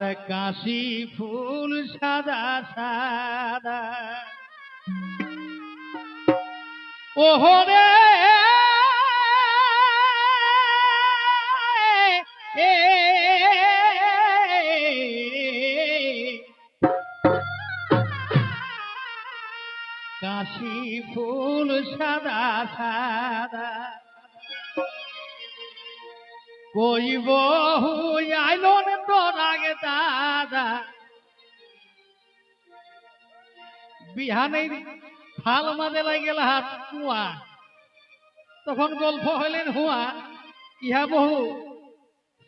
কাশি ফুল সাদা সাদা। ওহরে কাশি ফুল সাদা সাদা। কই বহু আইলো তোর আগে দাদা। বিহানের ফাল মাঝে গেল হাত কুয়া। তখন গল্প হইলেন হুয়া, ইহা বহু,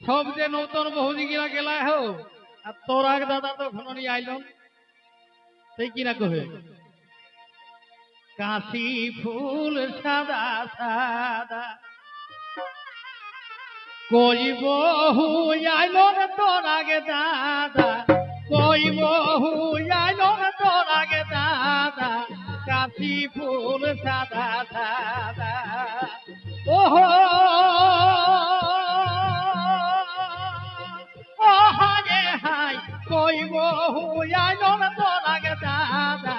সব যে নতুন বহু দিগিরা গেলা হো, আর তোর আগে দাদা তো ঘননি আইল সেই কিনা কহে? কাশি ফুল সাদা সাদা। কই বহু আইলো তোর আগে দাদা। কই বহু আইলো তোর আগে দাদা। কাশি ফুল সাদা সাদা। ওহো! হায় হাই কই বহু আইলো রে তোর আগে দাদা।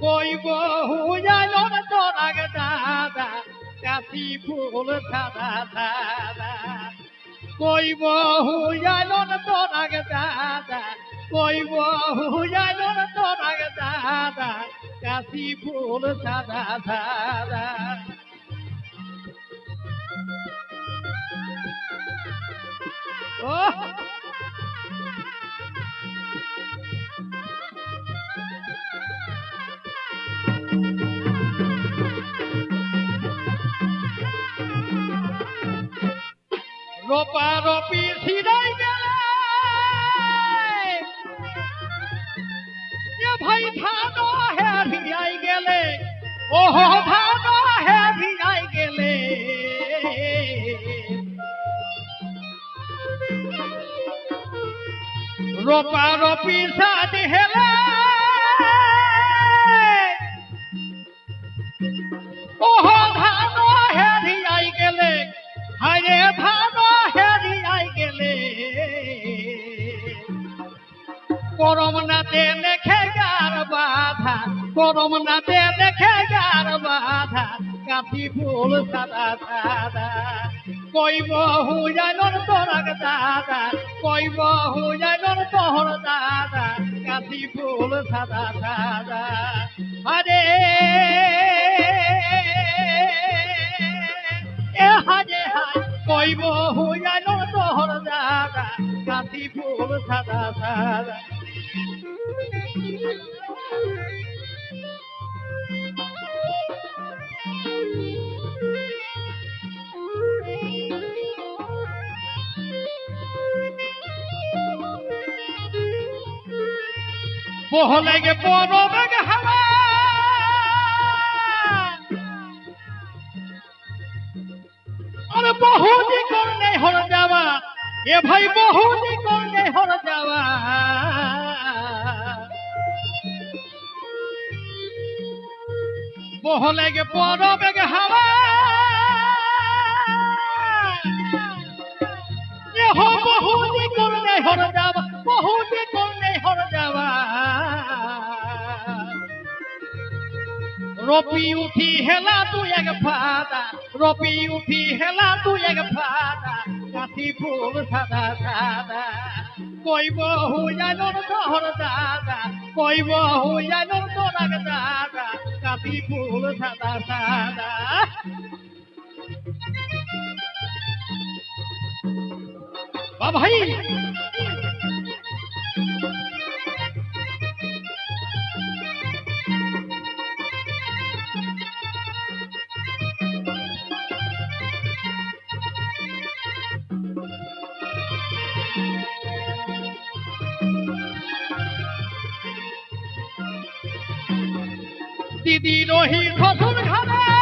কই বহু আইলো তোর আগে দাদা। কাশি ফুল সাদা সাদা। কই বহু আইলো রে তোর আগে দাদা, কইব বহু আইলো রে তোর আগে দাদা, কাশি ফুল সাদা সাদা। ও রোপা রপি গেলে। ভাই ধান হে ভিড়াই গেলে, ওহ ধান হে ভিড়াই গেলে। রোপা রপি সাদ হেলে। করম নাতে দেখে গার বাধা করম নাতে দেখে গার বাধা, কাঠি ফুল সাদা সাদা। কইব হুজাইলর তোরাক দাদা কইব হুজাইলর তোহর দাদা, কাঠি ফুল সাদা সাদা। আরে, এ হাজে হাই কইব হুজাইল তোহর দাদা কাশি ফুল সাদা সাদা। বহলে গে পরবে হাওয়া। আরে বহুদি করনে হর যাওয়া এ ভাই বহুদি করনে হর যাওয়া। বহলে গে পরবে গে হাওয়া। বহুদি করনে হর যাওয়া বহুদি করনে হর যাওয়া। রপি উঠি হেলা তুই এক ফাদা, রপি উঠি হেলা তুই এক ফাদা। কাশি ফুল সাদা সাদা। কইব হুজানোর তোর দাদা, কইব হুজানোর তোর দাদা কাতি ফুল সাদা সাদা। ভাই দিদি রহি শ্বশুর ঘরে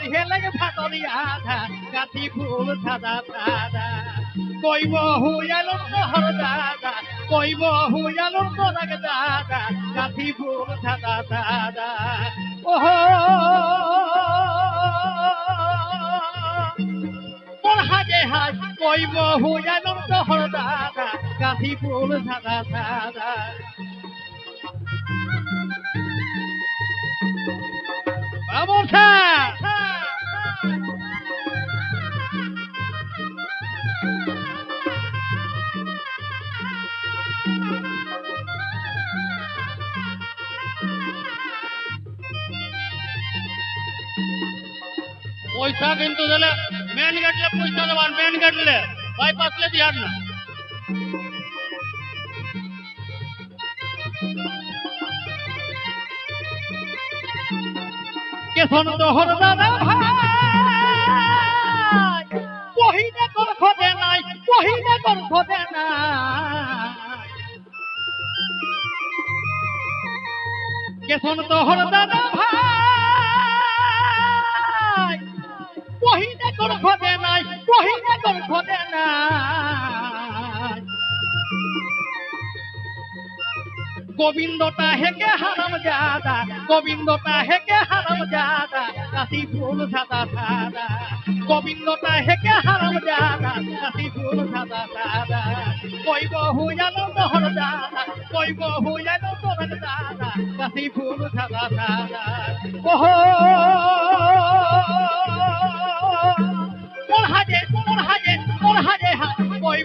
দেখে লাগে আধা, কাঠি ফুল সাদা সাদা। কইব হুয়ালো নহর দাদা, কইব হুয়ালো তোরাগ দাদা, কাঠি ফুল সাদা সাদা। ওহো! হাজে হাজ, কইব হুয়ালো নহর দাদা, কাঠি ফুল সাদা সাদা। পয়সা কিন্তু দিলে মেন গেটলে পয়সা দেবান মেন গেটলে বাইপাসলে দিয়ার না। কেশন দহর দাদা ভাই কেশন দাদা ভাই কর খদে নাই পহিনে কর খদে নাই। গোবিন্দটা হেকে হারাম জাদা, গোবিন্দটা হেকে হারাম জাদা কাশি ফুল সাদা সাদা গোবিন্দটা হেকে হারাম জাদা কাশি ফুল সাদা সাদা কইব হুয়ালো নহর দাদা কইব হুয়ালো তোরক দাদা কাশি ফুল সাদা সাদা ওহো!